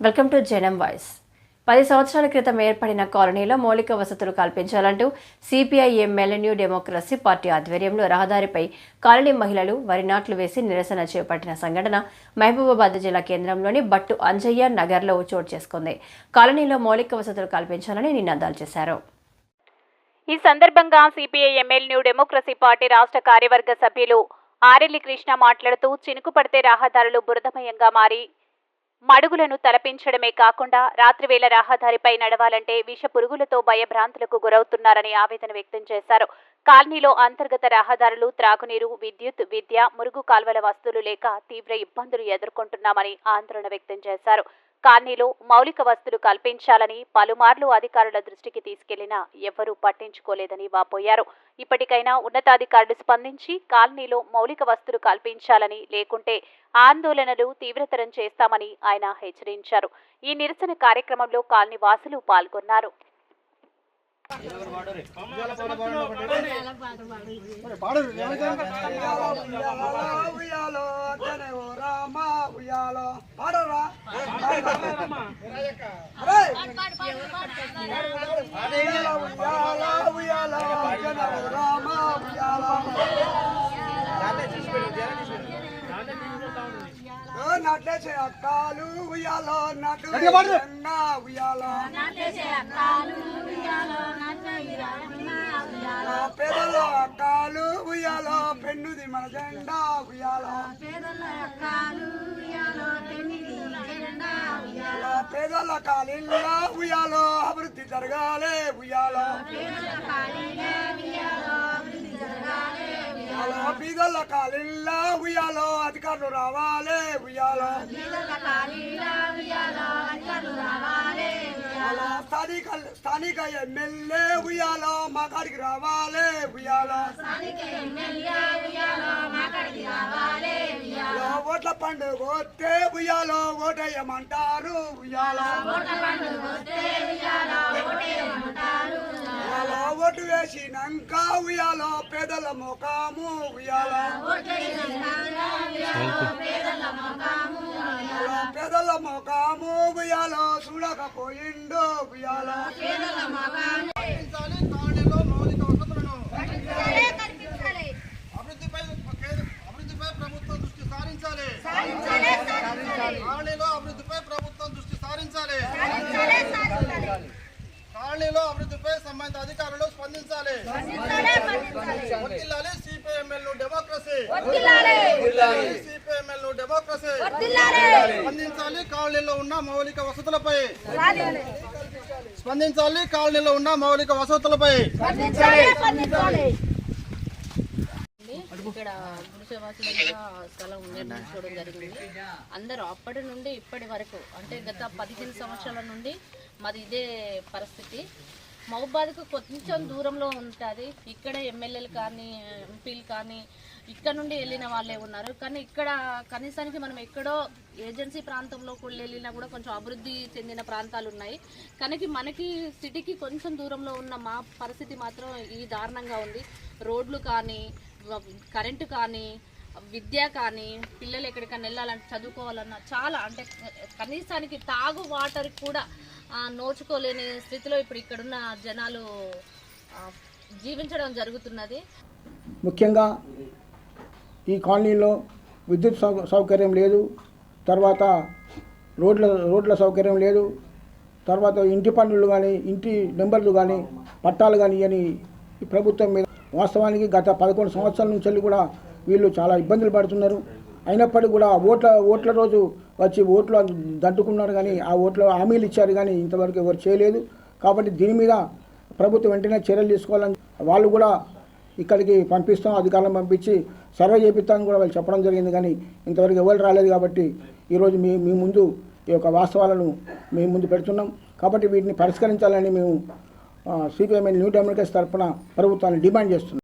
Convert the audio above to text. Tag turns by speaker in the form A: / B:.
A: Welcome to జనం voice పది సంవత్సరాల క్రితం ఏర్పడిన కాలనీలో మౌలిక వసతులు కల్పించాలంటూ CPI MLA New Democracy party ఆధ్వర్యంలో రహదారిపై కాలనీ మహిళలు వరి నాట్లు వేసి నిరసన చేపట్టిన సంఘటన మహబూబాబాద్ జిల్లా కేంద్రంలోని బట్టు అంజయ్య నగర్లో చోటు చేసుకుంది. కాలనీలో మౌలిక వసతులు కల్పించాలని నినాదాలు చేశారు.
B: ఈ సందర్భంగా CPI MLA New Democracy party రాష్ట్ర కార్యవర్గ సభ్యులు ఆరెల్లి కృష్ణ మాట్లాడుతూ చినుకు పడితే రహదారులు బురదమయంగా మారి మడుగులను తలపించడమే కాకుండా రాత్రివేళ రహదారిపై నడవాలంటే విష పురుగులతో భయభ్రాంతులకు గురవుతున్నారని ఆవేదన వ్యక్తం చేశారు. కాలనీలో అంతర్గత రహదారులు త్రాగునీరు విద్యుత్ విద్య మురుగు కాల్వల వస్తువులు లేక తీవ్ర ఇబ్బందులు ఎదుర్కొంటున్నామని ఆందోళన వ్యక్తం చేశారు. కాలనీలో మౌలిక వస్తువులు కల్పించాలని పలుమార్లు అధికారుల దృష్టికి తీసుకెళ్ళినా ఎవ్వరూ పట్టించుకోలేదని వాపోయారు. ఇప్పటికైనా ఉన్నతాధికారులు స్పందించి కాలనీలో మౌలిక వస్తువులు కల్పించాలని లేకుంటే ఆందోళనలు తీవ్రతరం చేస్తామని ఆయన హెచ్చరించారు. ఈ నిరసన కార్యక్రమంలో కాలనీ వాసులు పాల్గొన్నారు.
C: ఉయ్యాలో అతనే ఓ రామ ఉయ్యాలో పాడరా ఉయ్యాలో ఉయ్యాలో అతనే ఓ రామ ఉయ్యాలో ఓ నటేసే అక్కాలు ఉయ్యాలో నటు రంగా ఉయ్యాలో మన జెండా ఉయ్యాలో. ఆ పేదల కాలిల్లా ఉయ్యాలో అభివృద్ధి జరగాలి ఉయ్యాలో. ఉయ్యాలో బీదల కాలిల్లా ఉయ్యాలో అధికారులు రావాలి ఉయ్యాలో. ఉయ్యాలో స్థానిక స్థానిక ఎమ్మెల్యే ఉయ్యాలో మా కాడికి రావాలి ఉయ్యాలో. ఉయ్యాలో ఓట్ల పండుగ వస్తే ఉయ్యాలో ఓటేయమంటారు ఉయ్యాలో. ఉయ్యాలో ఓటు వేసినాక ఉయ్యాలో పేదల ముఖాము ఉయ్యాలో. ఉయ్యాలో చూడకపోయిండు
D: వసతులను అభివృద్ధిపై అభివృద్ధిపై ప్రభుత్వం దృష్టి సారించాలి. కాలనీలో అభివృద్ధిపై ప్రభుత్వం దృష్టి సారించాలి. కాలనీలో అభివృద్ధిపై సంబంధిత అధికారులు స్పందించాలి. CPIML Democracy. డెమోక్రసీ. స్పందించాలి కాలనీలో ఉన్న మౌలిక వసతులపై. స్పందించాలి కాలనీలో ఉన్న మౌలిక వసతులపై.
E: ఇక్కడ గుడిసెవాసుల మీద స్థలం నిర్మించుకోవడం జరిగింది. అందరూ అప్పటి నుండి ఇప్పటి వరకు అంటే గత పదిహేను సంవత్సరాల నుండి మాది ఇదే పరిస్థితి. మహబాద్కు కొంచెం దూరంలో ఉంటుంది. ఇక్కడ ఎమ్మెల్యేలు కానీ ఎంపీలు కానీ ఇక్కడ నుండి వెళ్ళిన వాళ్ళే ఉన్నారు. కానీ ఇక్కడ కనీసానికి మనం ఎక్కడో ఏజెన్సీ ప్రాంతంలో కూడా వెళ్ళినా కూడా కొంచెం అభివృద్ధి చెందిన ప్రాంతాలు ఉన్నాయి. కానీ మనకి సిటీకి కొంచెం దూరంలో ఉన్న మా పరిస్థితి మాత్రం ఈ దారుణంగా ఉంది. రోడ్లు కానీ కరెంటు కానీ విద్య కానీ పిల్లలు ఎక్కడికైనా వెళ్ళాలంటే చదువుకోవాలన్నా చాలా అంటే కనీసానికి తాగు వాటర్ కూడా నోచుకోలేని స్థితిలో ఇప్పుడు ఇక్కడున్న జనాలు జీవించడం జరుగుతున్నది.
F: ముఖ్యంగా ఈ కాలనీలో విద్యుత్ సౌ సౌకర్యం లేదు. తర్వాత రోడ్ల రోడ్ల సౌకర్యం లేదు. తర్వాత ఇంటి పన్నులు కానీ ఇంటి నెంబర్లు కానీ పట్టాలు కానీ అని ప్రభుత్వం మీద వాస్తవానికి గత పదకొండు సంవత్సరాల నుంచి వెళ్ళి కూడా వీళ్ళు చాలా ఇబ్బందులు పడుతున్నారు. అయినప్పటికీ కూడా ఓట్ల ఓట్ల రోజు వచ్చి ఓట్లు దంటుకున్నారు కానీ ఆ ఓట్ల హామీలు ఇచ్చారు కానీ ఇంతవరకు ఎవరు చేయలేదు. కాబట్టి దీని మీద ప్రభుత్వం వెంటనే చర్యలు తీసుకోవాలని వాళ్ళు కూడా ఇక్కడికి పంపిస్తాం అధికారులను పంపించి సర్వే చేపిస్తామని కూడా వాళ్ళు చెప్పడం జరిగింది కానీ ఇంతవరకు ఎవరు రాలేదు కాబట్టి ఈరోజు మీ మీ ముందు ఈ యొక్క వాస్తవాలను మీ ముందు పెడుతున్నాం. కాబట్టి వీటిని పరిష్కరించాలని మేము సిపిఎంఎల్ న్యూ డెమోక్రసీ తరఫున ప్రభుత్వాన్ని డిమాండ్ చేస్తున్నాం.